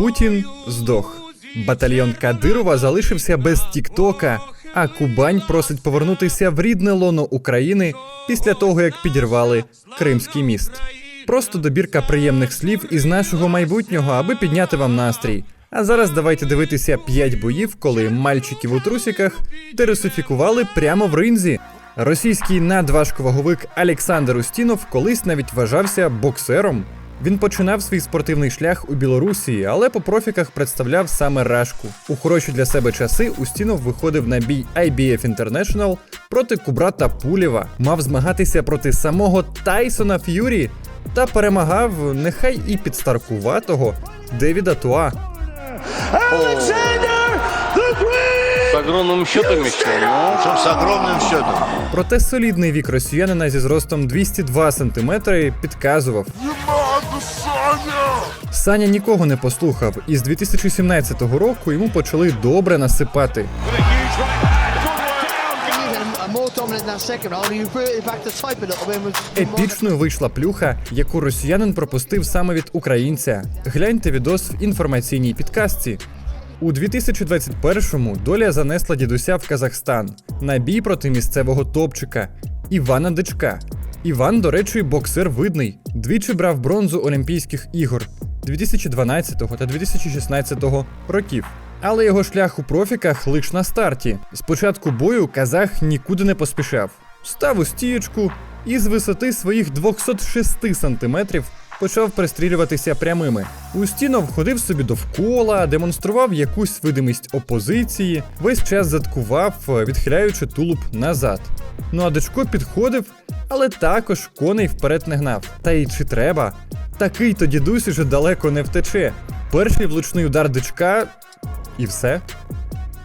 Путін здох. Батальйон Кадирова залишився без Тіктока, а Кубань просить повернутися в рідне лоно України після того, як підірвали Кримський міст. Просто добірка приємних слів із нашого майбутнього, аби підняти вам настрій. А зараз давайте дивитися 5 боїв, коли мальчиків у трусиках тересифікували прямо в ринзі. Російський надважковаговик Олександр Устінов колись навіть вважався боксером. Він починав свій спортивний шлях у Білорусі, але по профіках представляв саме Рашку. У хороші для себе часи Устінов виходив на бій IBF International проти Кубрата Пулєва, мав змагатися проти самого Тайсона Ф'юрі та перемагав нехай і підстаркуватого Девіда Туа. С огромным счетом еще, но Причем с счетом. Проте солідний вік росіянина зі зростом 202 см підказував. Саня нікого не послухав, і з 2017 року йому почали добре насипати. Епічною вийшла плюха, яку росіянин пропустив саме від українця. Гляньте відос в інформаційній підказці. У 2021-му доля занесла дідуся в Казахстан на бій проти місцевого топчика Івана Дичка. Іван, до речі, боксер видний. Двічі брав бронзу Олімпійських ігор 2012 та 2016 років. Але його шлях у профіках лиш на старті. З початку бою казах нікуди не поспішав. Став у стієчку і з висоти своїх 206 сантиметрів почав пристрілюватися прямими. Устінов ходив собі довкола, демонстрував якусь видимість опозиції, весь час заткував, е, відхиляючи тулуб назад. Ну а дочко підходив, але також коней вперед не гнав. Та й чи треба? Такий то дідусь уже далеко не втече. Перший влучний удар дичка, і все.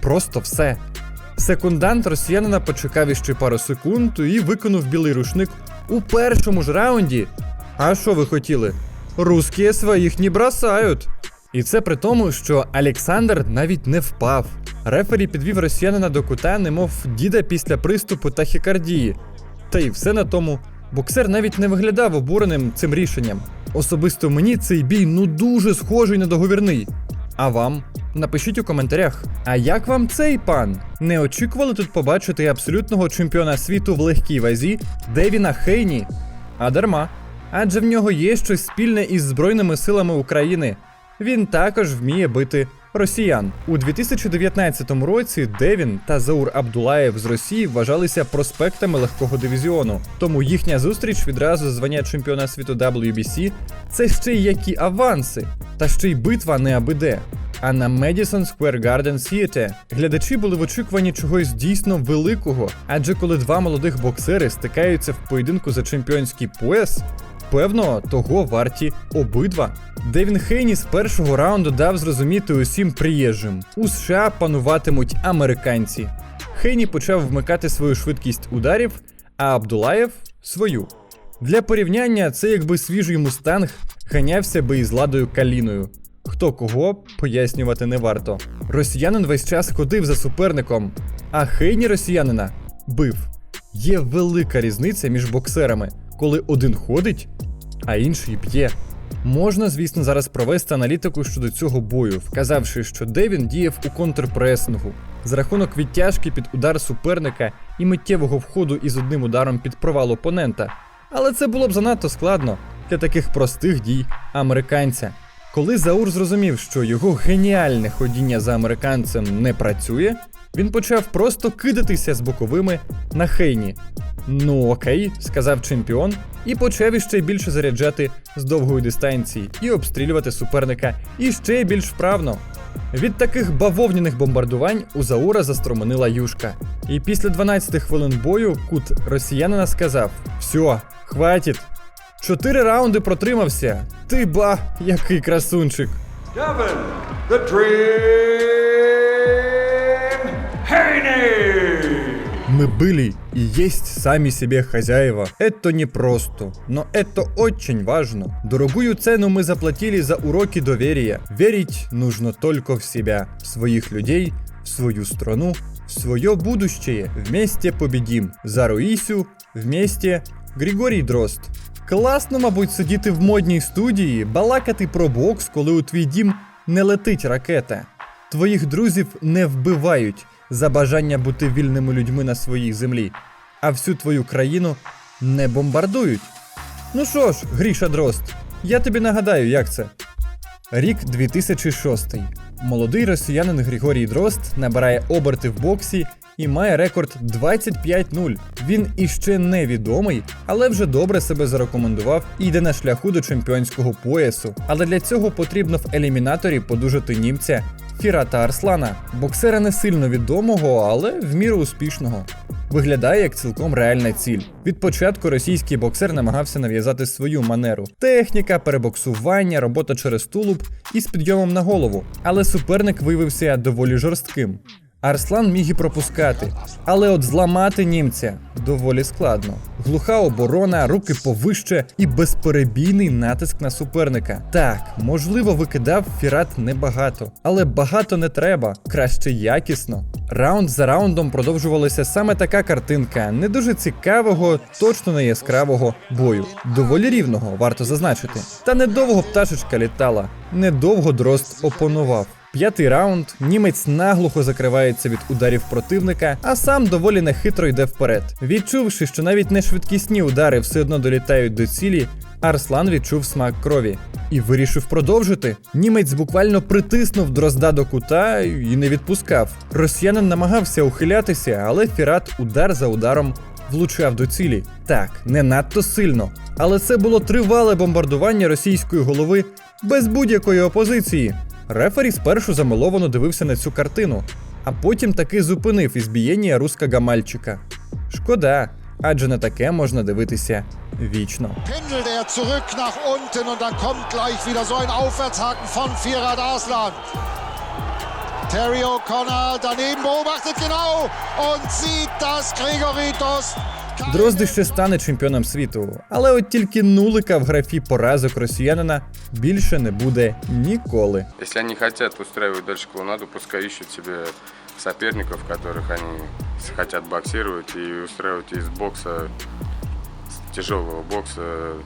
Просто все. Секундант росіянина почекав іще пару секунд і виконав білий рушник у першому ж раунді. А що ви хотіли? Русські своїх не бросають. І це при тому, що Олександр навіть не впав. Рефері підвів росіянина до кута, немов діда після приступу тахікардії. Та й все на тому. Боксер навіть не виглядав обуреним цим рішенням. Особисто мені цей бій ну дуже схожий на договірний. А вам? Напишіть у коментарях. А як вам цей пан? Не очікували тут побачити абсолютного чемпіона світу в легкій вазі Девіна Хейні? А дарма. Адже в нього є щось спільне із Збройними силами України. Він також вміє бити росіян. У 2019 році Девін та Заур Абдулаєв з Росії вважалися проспектами легкого дивізіону. Тому їхня зустріч відразу звання чемпіона світу WBC – це ще й які аванси, та ще й битва не аби де. А на Madison Square Garden Theatre глядачі були в очікуванні чогось дійсно великого, адже коли два молодих боксери стикаються в поєдинку за чемпіонський пояс, певно, того варті обидва. Девін Хейні з першого раунду дав зрозуміти усім приїжджим: у США пануватимуть американці. Хейні почав вмикати свою швидкість ударів, а Абдулаєв свою. Для порівняння, це якби свіжий мустанг ганявся би із ладою каліною. Хто кого пояснювати не варто. Росіянин весь час ходив за суперником, а хейні росіянина бив. Є велика різниця між боксерами, коли один ходить, а інший б'є. Можна, звісно, зараз провести аналітику щодо цього бою, вказавши, що Девін діяв у контрпресингу за рахунок відтяжки під удар суперника і миттєвого входу із одним ударом під провал опонента. Але це було б занадто складно для таких простих дій американця. Коли Заур зрозумів, що його геніальне ходіння за американцем не працює, він почав просто кидатися з боковими на Хейні. Ну окей, сказав чемпіон, і почав іще більше заряджати з довгої дистанції і обстрілювати суперника іще більш вправно. Від таких бавовняних бомбардувань у Заура застроменила юшка. І після 12 хвилин бою кут росіянина сказав: Все, хватить. Чотири раунди протримався. Ти ба, який красунчик. Devin, the Dream Мы были и есть сами себе хозяева. Это не просто, но это очень важно. Дорогую цену мы заплатили за уроки доверия. Верить нужно только в себя, в своих людей, в свою страну, в свое будущее. Вместе победим. За Руисю, вместе Григорій Дрозд. Класно, мабуть, сидіти в модній студії, балакати про бокс, коли у твій дім не летить ракета. Твоїх друзів не вбивають за бажання бути вільними людьми на своїй землі, а всю твою країну не бомбардують. Ну що ж, Гріша Дрозд, я тобі нагадаю, як це. Рік 2006. Молодий росіянин Григорій Дрозд набирає оберти в боксі і має рекорд 25-0. Він іще невідомий, але вже добре себе зарекомендував і йде на шляху до чемпіонського поясу. Але для цього потрібно в елімінаторі подужати німця Фірата Арслана, боксера не сильно відомого, але в міру успішного. Виглядає як цілком реальна ціль. Від початку російський боксер намагався нав'язати свою манеру: техніка, перебоксування, робота через тулуб і з підйомом на голову. Але суперник виявився доволі жорстким. Арслан міг і пропускати, але от зламати німця доволі складно. Глуха оборона, руки повище і безперебійний натиск на суперника. Так, можливо, викидав Фірат небагато, але багато не треба, краще якісно. Раунд за раундом продовжувалася саме така картинка, не дуже цікавого, точно не яскравого бою. Доволі рівного, варто зазначити. Та недовго пташечка літала, недовго дрозд опонував. П'ятий раунд німець наглухо закривається від ударів противника, а сам доволі нехитро йде вперед. Відчувши, що навіть не швидкісні удари все одно долітають до цілі, Арслан відчув смак крові і вирішив продовжити. Німець буквально притиснув дрозда до кута і не відпускав. Росіянин намагався ухилятися, але Фірат удар за ударом влучав до цілі. Так, не надто сильно. Але це було тривале бомбардування російської голови без будь-якої опозиції. Рефері спершу замиловано дивився на цю картину, а потім таки зупинив ізбієння руського мальчика. Шкода, адже на таке можна дивитися вічно. er. Terry O'Connor daneben beobachtet genau und sieht, dass Gregory Dost Дрозди ще стане чемпіоном світу, але от тільки нулика в графі поразок росіянина більше не буде ніколи. Если они хотят устраивать дальше клоунаду, пускай ищут себе соперников, которых они хотят боксировать и устраивать из бокса, с тяжелого бокса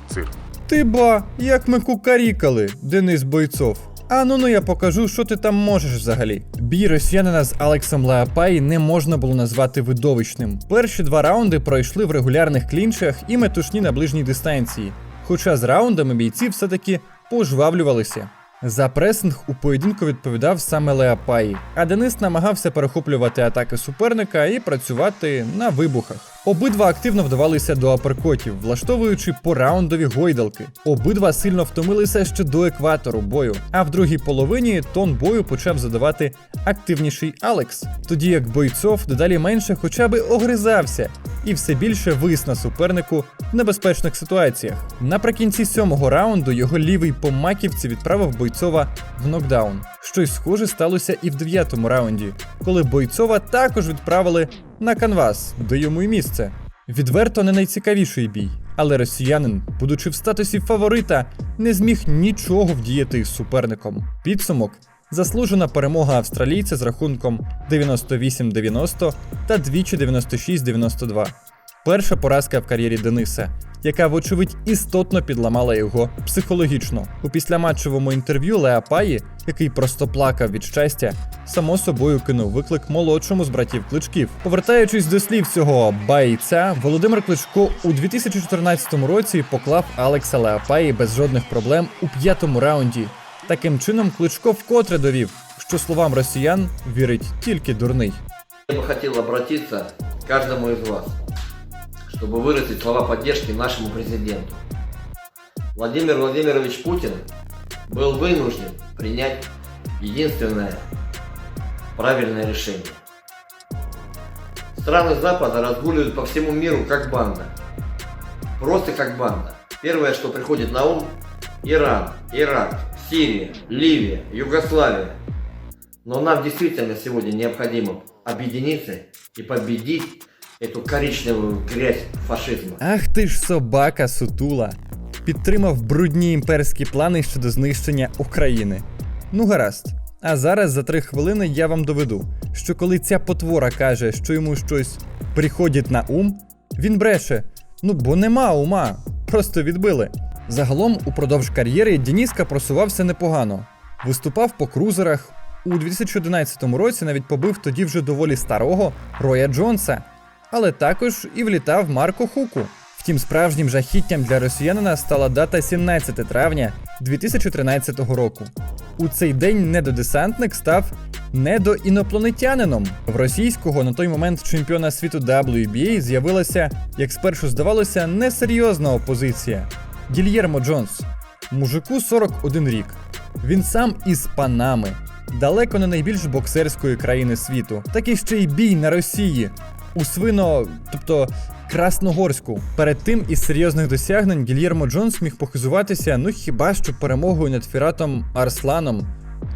цирк. Ти ба, як ми кукарікали, Денис Бойцов. А ну я покажу, що ти там можеш взагалі. Бій росіянина з Алексом Леапай не можна було назвати видовищним. Перші два раунди пройшли в регулярних клінчах і метушні на ближній дистанції. Хоча з раундами бійці все-таки пожвавлювалися. За пресинг у поєдинку відповідав саме Леапаї, а Денис намагався перехоплювати атаки суперника і працювати на вибухах. Обидва активно вдавалися до аперкотів, влаштовуючи пораундові гойдалки. Обидва сильно втомилися ще до екватору бою. А в другій половині тон бою почав задавати активніший Алекс, тоді як бойцов дедалі менше хоча би огризався і все більше вис на супернику в небезпечних ситуаціях. Наприкінці сьомого раунду його лівий по маківці відправив бойцова в нокдаун. Щось схоже сталося і в дев'ятому раунді, коли бойцова також відправили на канвас, де йому й місце. Відверто не найцікавіший бій, але росіянин, будучи в статусі фаворита, не зміг нічого вдіяти із суперником. Підсумок заслужена перемога австралійця з рахунком 98-90 та двічі 96-92. Перша поразка в кар'єрі Дениса, яка, вочевидь, істотно підламала його психологічно. У післяматчевому інтерв'ю Леапаї, який просто плакав від щастя, само собою кинув виклик молодшому з братів Кличків. Повертаючись до слів цього байця, Володимир Кличко у 2014 році поклав Алекса Леапаї без жодних проблем у п'ятому раунді. Таким чином, Кличко вкотре довів, що словам росіян вірить тільки дурний. Я бы хотел обратиться к каждому из вас, чтобы выразить слова поддержки нашему президенту. Владимир Владимирович Путин был вынужден принять единственное правильное решение. Страны Запада разгуливают по всему миру как банда. Просто как банда. Первое, что приходит на ум – Иран, Ирак, Сирия, Ливия, Югославия. Но нам действительно сегодня необходимо объединиться и победить эту коричневую грязь фашизма. Ах ти ж собака сутула. Підтримав брудні імперські плани щодо знищення України. Ну гаразд. А зараз за три хвилини я вам доведу, що коли ця потвора каже, що йому щось приходить на ум, він бреше. Ну бо нема ума, просто відбили. Загалом, упродовж кар'єри Дініска просувався непогано. Виступав по крузерах. У 2011 році навіть побив тоді вже доволі старого Роя Джонса, але також і влітав Марко Хуку. Втім, справжнім жахіттям для росіянина стала дата 17 травня 2013 року. У цей день недодесантник став недоінопланетянином. В російського на той момент чемпіона світу WBA з'явилася, як спершу здавалося, несерйозна опозиція Гільєрмо Джонс. Мужику 41 рік. Він сам із Панами, далеко не найбільш боксерської країни світу. Так і ще й бій на Росії у свино, тобто Красногорську. Перед тим із серйозних досягнень Гільєрмо Джонс міг похизуватися, ну хіба що перемогою над Фіратом Арсланом.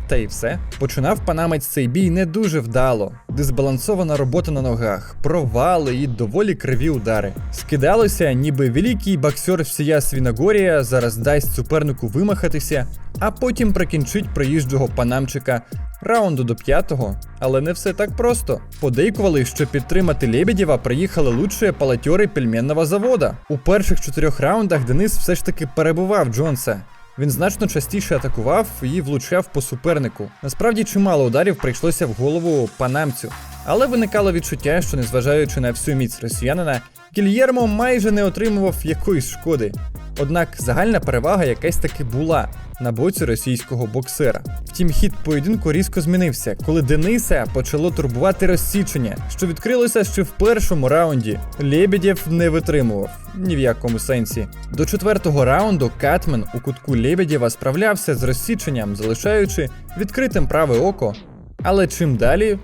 Та й все. Починав панамець цей бій не дуже вдало. Дисбалансована робота на ногах, провали і доволі криві удари. Скидалося, ніби великий боксер всія Свіногорія зараз дасть супернику вимахатися, а потім прикінчить приїжджого панамчика раунду до п'ятого. Але не все так просто. Подейкували, що підтримати Лебедєва приїхали лучші палатьори пельменного завода. У перших чотирьох раундах Денис все ж таки перебував Джонса. Він значно частіше атакував і влучав по супернику. Насправді чимало ударів прийшлося в голову панамцю, але виникало відчуття, що незважаючи на всю міць росіянина, Кільєрмо майже не отримував якоїсь шкоди. Однак загальна перевага якась таки була на боці російського боксера. Втім, хід поєдинку різко змінився, коли Дениса почало турбувати розсічення, що відкрилося ще в першому раунді. Лебедєв не витримував ні в якому сенсі. До четвертого раунду Катмен у кутку Лебедєва справлявся з розсіченням, залишаючи відкритим праве око. Але чим далі,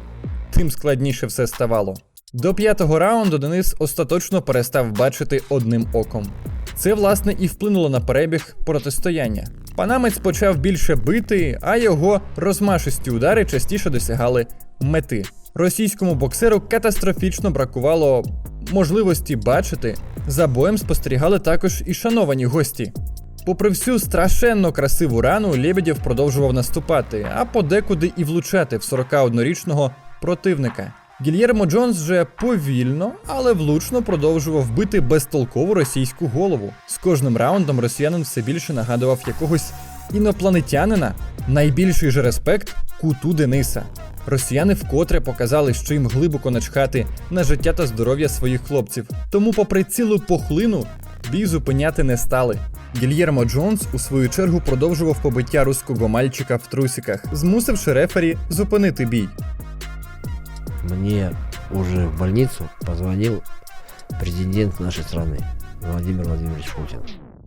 тим складніше все ставало. До п'ятого раунду Денис остаточно перестав бачити одним оком. Це, власне, і вплинуло на перебіг протистояння. Панамець почав більше бити, а його розмашисті удари частіше досягали мети. Російському боксеру катастрофічно бракувало можливості бачити. За боєм спостерігали також і шановані гості. Попри всю страшенно красиву рану, Лебедєв продовжував наступати, а подекуди і влучати в 41-річного противника. Гільєрмо Джонс вже повільно, але влучно продовжував бити безтолкову російську голову. З кожним раундом росіянин все більше нагадував якогось інопланетянина. Найбільший же респект куту Дениса. Росіяни вкотре показали, що їм глибоко начхати на життя та здоров'я своїх хлопців. Тому, попри цілу похлину, бій зупиняти не стали. Гільєрмо Джонс у свою чергу продовжував побиття руського мальчика в трусиках, змусивши рефері зупинити бій. Мне уже в больницу позвонил президент нашей страны Владимир Владимирович Путин.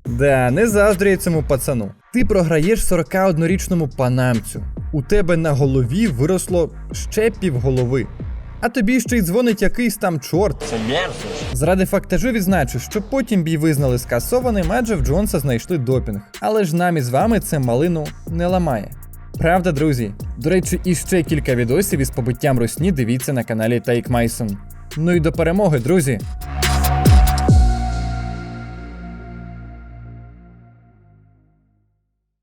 Да, не заздрюй цьому пацану. Ти програєш 41-річному панамцю. У тебе на голові виросло ще півголови. А тобі ще й дзвонить якийсь там чорт. Це Заради фактажу відзначу, що потім бій визнали скасованим, адже в Джонса знайшли допінг. Але ж нам із вами це малину не ламає. Правда, друзі? До речі, іще кілька відосів із побиттям русні дивіться на каналі Take Майсон. Ну і до перемоги, друзі!